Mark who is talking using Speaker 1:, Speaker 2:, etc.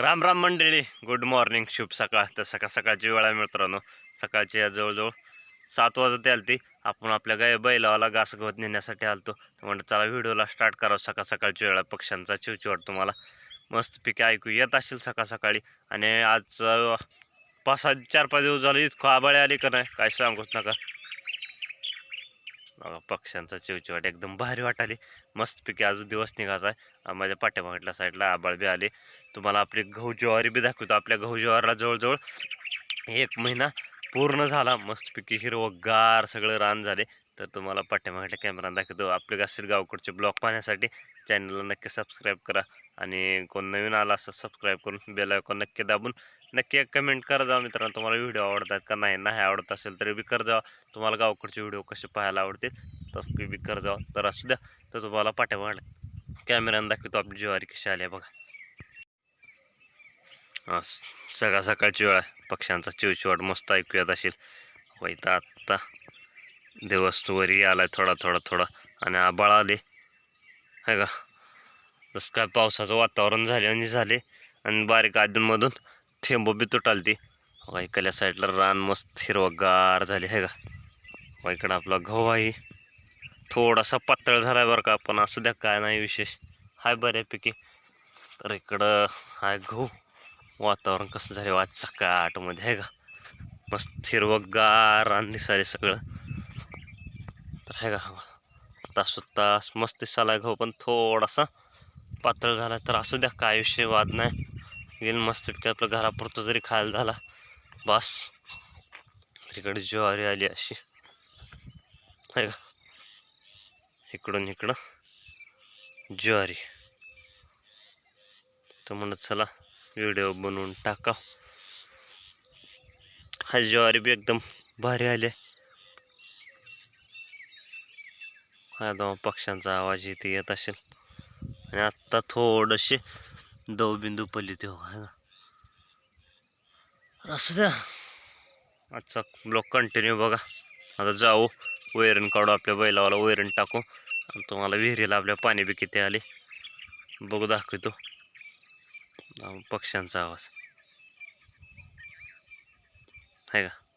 Speaker 1: राम राम मंडळी. Good morning शुभ सकाळ. तर सकाळ सकाळची वेळा मित्रांनो. सकाळची या जवळजवळ सात वाजत आलती. आपण आपल्या गाय बैलावाला घास गवत नेण्यासाठी आलतो. तर म्हणलं चला व्हिडिओला स्टार्ट करावं. सकाळ सकाळची वेळा पक्ष्यांचा चिवचिवाट तुम्हाला. मस्त पिके ऐकू येत असेल सकाळ सकाळी. आणि आज पाच सात चार पाच दिवस झाले. इतकं आबाळे आली का नाही? काय सांगूच नका. बघा पक्ष्यांचा चिवचिवाट एकदम भारी वाटाली मस्तपैकी आज दिवस निघायचा आहे. माझ्या पाठ्यामागल्या साईडला आबाळ बी आले. तुम्हाला आपली गहू ज्वारी बी दाखवतो. आपल्या गहू ज्वारीला जवळजवळ एक महिना पूर्ण झाला. मस्तपैकी हिरवगार सगळं रान झाले. तर तुम्हाला पाठ्यामागल्या कॅमेरा दाखवतो. आपले गावकडचे ब्लॉग पाहण्यासाठी. चॅनलला नक्की सबस्क्राईब करा. आणि कोण नवीन आला असं सबस्क्राईब करून बेल आयकॉन नक्की दाबून नक्की एक कमेंट करा जावा मित्रांनो तुम्हाला व्हिडिओ आवडतात का नाही नाही आवडत असेल तरी बी कर जावा तुम्हाला गावकडचे व्हिडिओ कसे पाहायला आवडतील तसं बी कर जावा तर असू द्या तर तुम्हाला पाठ्यामागल्या कॅमेऱ्यानं दाखवतो आपली ज्वारी कशी आली आहे बघा. सकाळ सकाळची वेळ पक्ष्यांचा चिवचिवाट मस्त ऐकू येत असेल इथं आत्ता दिवस वरी आलाय थोडा थोडा थोडा. आणि आबाळ आले. आहे का? जसं काय पावसाचं वातावरण झाले आणि झाले. आणि बारीक अधूनमधून थेंब बी तुटालती. वाईकल्या साईडला रान मस्त हिरवगार झाले आहे का? इकडं आपला गहू आहे. थोडासा पातळ झाला आहे बरं का पण असू द्या काय नाही विशेष. हाय बऱ्यापैकी. तर इकडं हाय गहू. वातावरण कसं झालं? वाज चकाटमध्ये आहे का? मस्त हिरवगार आणि सारे सगळं. तर आहे का? तास तास मस्त साला गहू पण थोडासा पातळ झाला तर असू द्या काय विषय वाद नाही. गेल मस्त आपलं घरापुरतं जरी खायला झाला बस. तिकडे ज्वारी आली अशी. आहे का? इकडून इकडं. ज्वारी. तर म्हणत चला व्हिडिओ बनवून टाका हा ज्वारी बी एकदम भारी आले हा दोन पक्ष्यांचा आवाज इथे येत असेल. आणि आत्ता थोडेसे दव बिंदू पडली हो आहे ना असं द्या. आजचा ब्लॉक कंटिन्यू बघा. आता जाऊ. वैरण काढू आपल्या बैलावाला. वैरण टाकू. आणि तुम्हाला विहिरीला आपल्या पाणी बी किती आले. बघू दाखवतो. पक्ष्यांचा आवाज. आहे का?